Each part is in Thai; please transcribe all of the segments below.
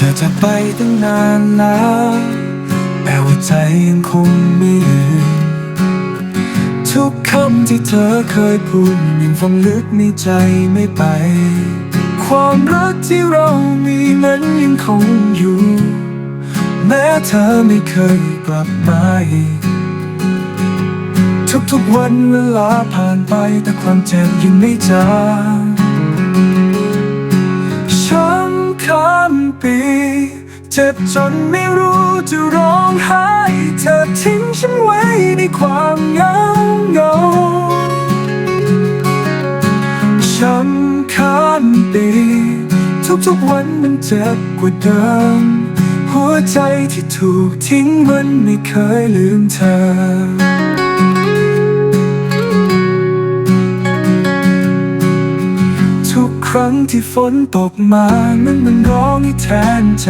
เธอจะไปตั้งนานแล้วแต่ว่าใจยังคงไม่ลืมทุกคำที่เธอเคยพูดยังฝังลึกในใจไม่ไป ความรักที่เรามีนั้นยังคงอยู่ แม้เธอไม่เคยกลับมาอีกทุกๆวันเวลาผ่านไปแต่ความเจ็บยังไม่จาง เจ็บจนไม่รู้จะร้องไห้ เธอทิ้งฉันไว้ในความเหงาเหงาช้ำค้านปีทุกๆวันมันเจ็บกว่าเดิม หัวใจที่ถูกทิ้งมันไม่เคยลืมเธอ รั้งที่ฝนตกมามันมันร้องให้แทนใจ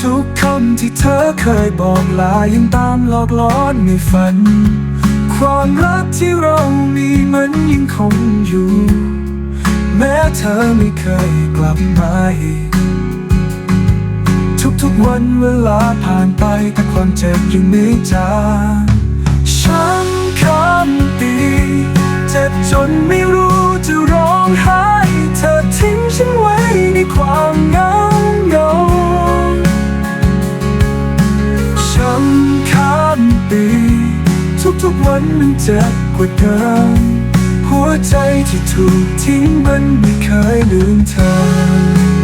ทุกคำที่เธอเคยบอกลายังตามหลอกล้อนในฝัน ความรักที่เรามีมันยังคงอยู่ แม้เธอไม่เคยกลับมาอีกทุกๆวันเวลาผ่านไปแต่ความเจ็บยังไม่จางช้ำข้ามปีเจ็บจนไม่รู้ จะร้องไห้เธอทิ้งฉันไว้ในความเหงาเงาช้ำข้ามปี ทุกๆวันมันเจ็บกว่าเดิมหัวใจที่ถูกทิ้งมันไม่เคยลืมเธอ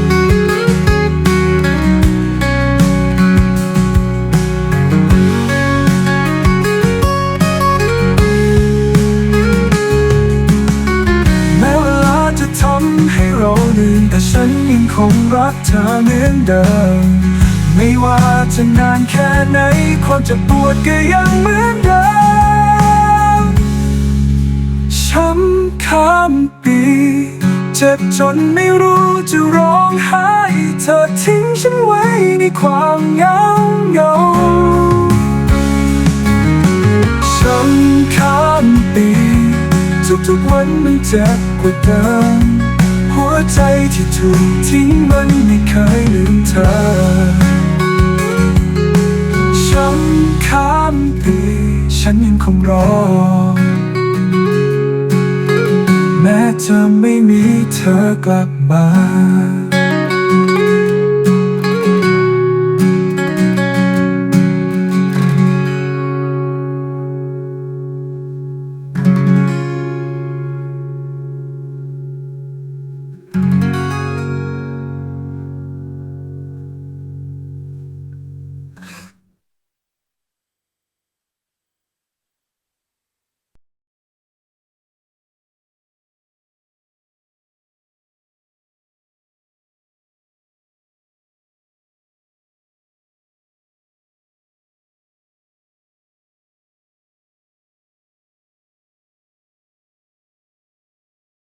เธอเหมือนเดิม ไม่ว่าจะนานแค่ไหน ความเจ็บปวดก็ยังเหมือนเดิม ช้ำข้ามปี เจ็บจนไม่รู้จะร้องไห้ เธอทิ้งฉันไว้ในความเหงาเหงาช้ำข้ามปี ทุกๆวันมันเจ็บกว่าเดิม หัวใจที่ถูกทิ้งมันไม่เคยลืมเธอช้ำข้ามปีฉันยังคงรอ แม้จะไม่มีเธอกลับมา